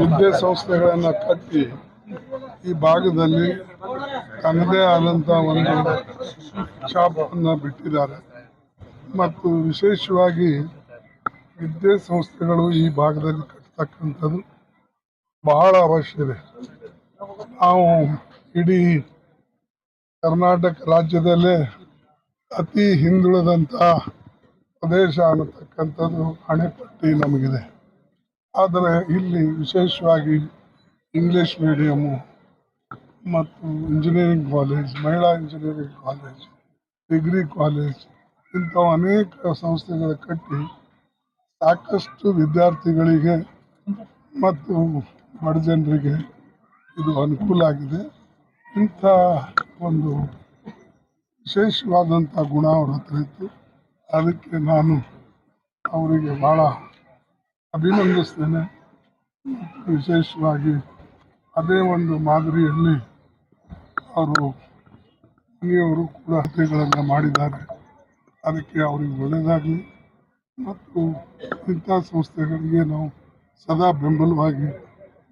ವಿದ್ಯಾಸಂಸ್ಥೆಗಳನ್ನು ಕಟ್ಟಿ ಈ ಭಾಗದಲ್ಲಿ ತನ್ನದೇ ಆದಂಥ ಒಂದು ಶಾಪವನ್ನು ಬಿಟ್ಟಿದ್ದಾರೆ. ಮತ್ತು ವಿಶೇಷವಾಗಿ ವಿದ್ಯಾಸಂಸ್ಥೆಗಳು ಈ ಭಾಗದಲ್ಲಿ ಕಟ್ಟತಕ್ಕಂಥದ್ದು ಬಹಳ ಅವಶ್ಯವಿದೆ ನಾವು ಇಡೀ ಕರ್ನಾಟಕ ರಾಜ್ಯದಲ್ಲೇ ಅತಿ ಹಿಂದುಳಿದಂಥ ಪ್ರದೇಶ ಅನ್ನತಕ್ಕಂಥದ್ದು ಹಣೆಪಟ್ಟಿ ನಮಗಿದೆ. ಆದರೆ ಇಲ್ಲಿ ವಿಶೇಷವಾಗಿ ಇಂಗ್ಲಿಷ್ ಮೀಡಿಯಮ್ಮು ಮತ್ತು ಇಂಜಿನಿಯರಿಂಗ್ ಕಾಲೇಜ್ ಮಹಿಳಾ ಇಂಜಿನಿಯರಿಂಗ್ ಕಾಲೇಜ್ ಡಿಗ್ರಿ ಕಾಲೇಜ್ ಇಂಥವು ಅನೇಕ ಸಂಸ್ಥೆಗಳು ಕಟ್ಟಿ ಸಾಕಷ್ಟು ವಿದ್ಯಾರ್ಥಿಗಳಿಗೆ ಮತ್ತು ಬಡ ಜನರಿಗೆ ಇದು ಅನುಕೂಲ ಆಗಿದೆ. ಇಂಥ ಒಂದು ವಿಶೇಷವಾದಂಥ ಗುಣ ಅವ್ರ ಹತ್ರ ಇತ್ತು. ಅದಕ್ಕೆ ನಾನು ಅವರಿಗೆ ಭಾಳ ಅಭಿನಂದಿಸ್ತೇನೆ ವಿಶೇಷವಾಗಿ ಅದೇ ಒಂದು ಮಾದರಿಯಲ್ಲಿ ಅವರು ಮನೆಯವರು ಕೂಡ ಹತ್ಯೆಗಳನ್ನು ಮಾಡಿದ್ದಾರೆ. ಅದಕ್ಕೆ ಅವರಿಗೆ ಒಳ್ಳೆಯದಾಗಲಿ ಮತ್ತು ಇಂಥ ಸಂಸ್ಥೆಗಳಿಗೆ ನಾವು ಸದಾ ಬೆಂಬಲವಾಗಿ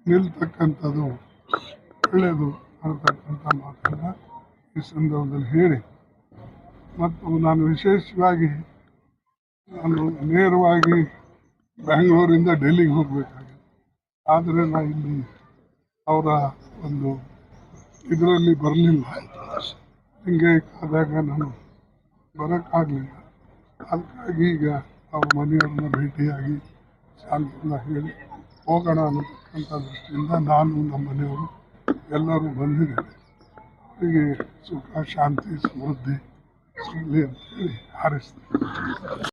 ನಿಲ್ತಕ್ಕಂಥದ್ದು ಒಳ್ಳೆಯದು ಅನ್ನತಕ್ಕಂಥ ಮಾತನ್ನು ಈ ಸಂದರ್ಭದಲ್ಲಿ ಹೇಳಿ. ಮತ್ತು ನಾನು ವಿಶೇಷವಾಗಿ ನಾನು ನೇರವಾಗಿ ಬೆಂಗಳೂರಿಂದ ಡೆಲ್ಲಿಗೆ ಹೋಗಬೇಕಾಗಿದೆ. ಆದರೆ ನಾನು ಇಲ್ಲಿ ಅವರ ಒಂದು ಇದರಲ್ಲಿ ಬರಲಿಲ್ಲ. ಹಿಂಗೆ ಆದಾಗ ನಾನು ಬರೋಕ್ಕಾಗಲಿಲ್ಲ. ಅದಕ್ಕಾಗಿ ಈಗ ಅವ್ರ ಮನೆಯವ್ರನ್ನ ಭೇಟಿಯಾಗಿ ಶಾಂತಿಯಿಂದ ಹೇಳಿ ಹೋಗೋಣ ಅನ್ನತಕ್ಕಂಥ ದೃಷ್ಟಿಯಿಂದ ನಾನು ನಮ್ಮ ಮನೆಯವರು ಎಲ್ಲರೂ ಬಂದಿದ್ದೇವೆ. ಅವರಿಗೆ ಸುಖ, ಶಾಂತಿ, ಸಮೃದ್ಧಿ ಸಿಗಲಿ ಅಂತೇಳಿ ಹಾರೈಸ್ತೀನಿ.